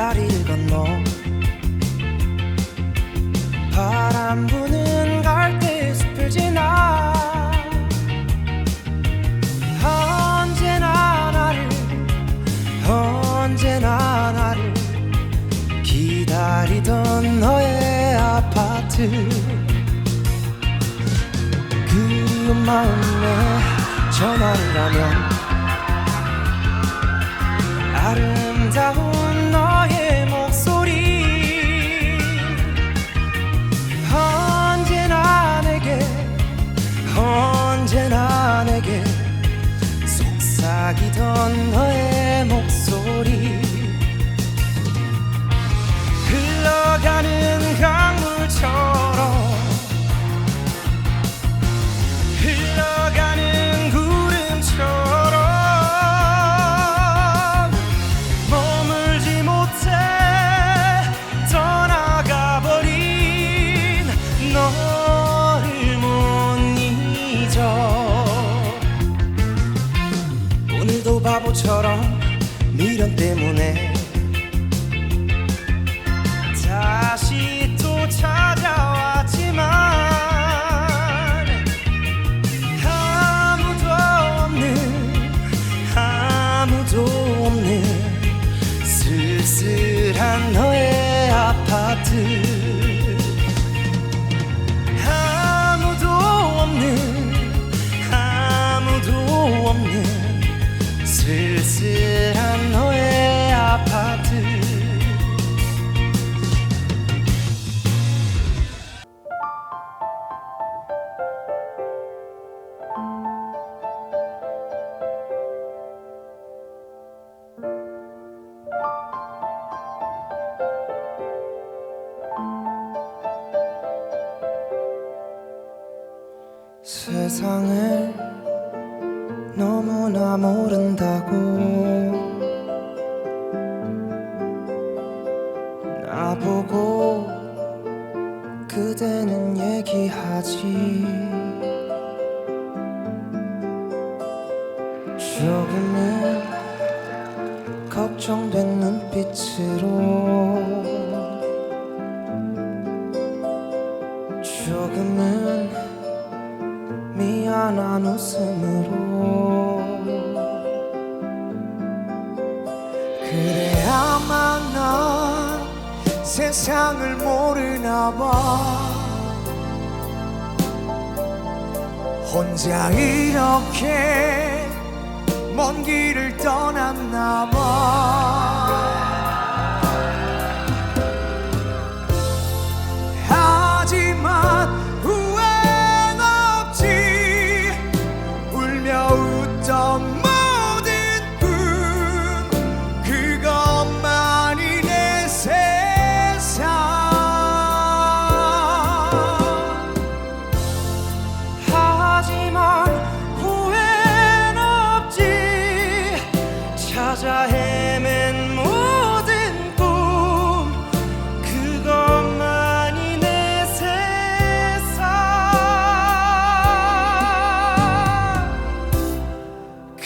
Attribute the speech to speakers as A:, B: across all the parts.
A: 다리를 건너 바람 부는 갈대 숲을 지나? 언제나 나를 언제나 나를 기다리던 너의 아파트. 그리운 마음에 전화를 하면 아름다운 속삭이던 너 아 세상을 너무나 모른다고. 나보고 그대는 얘기하지. 조금은 걱정된 눈빛으로 웃음으로. 그래야만 난 세상을 모르나 봐. 혼자 이렇게 먼 길을 떠났나 봐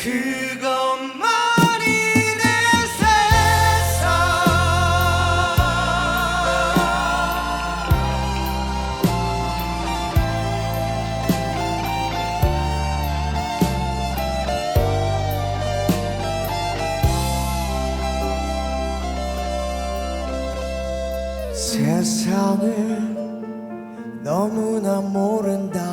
A: 세상 세상을 너무나 모른다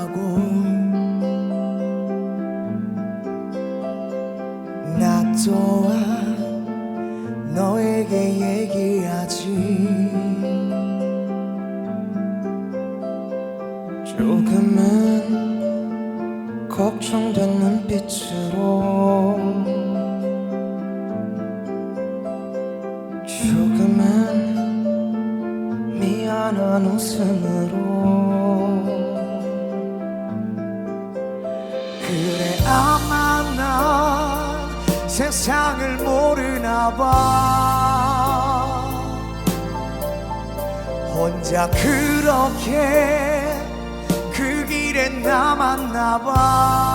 A: 조금은 걱정된 눈빛으로 조금은 미안한 웃음으로 그래 아마 난 세상을 모르나 봐. 혼자 그렇게 그 길에 남았나 봐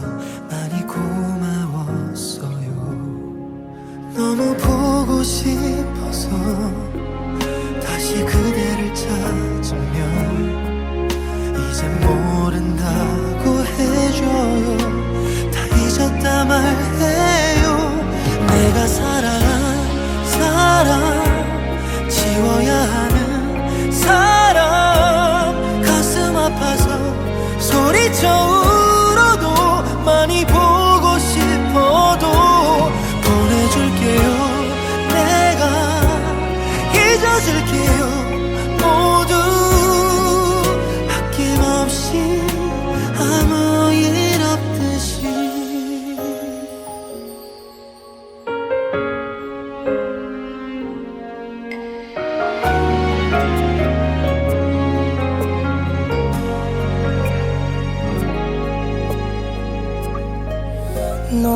A: 아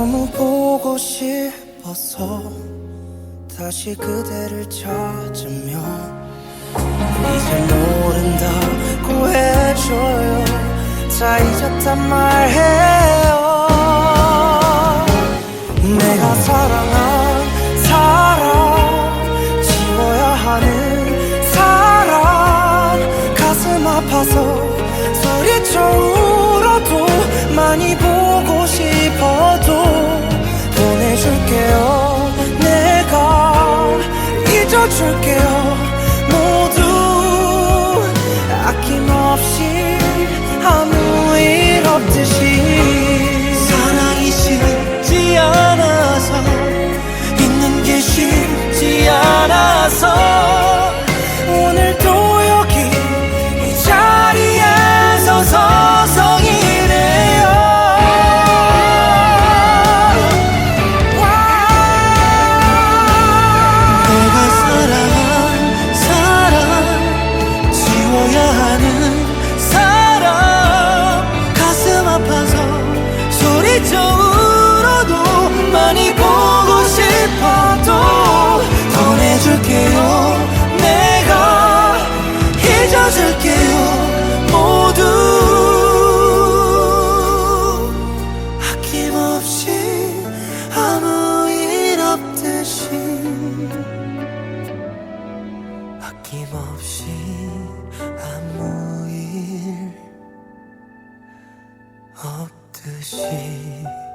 A: 너무 보고 싶어서 다시 그대를 찾으면 이제 모른다고 해줘요. 다 잊었단 말해요. 내가 사랑한 心。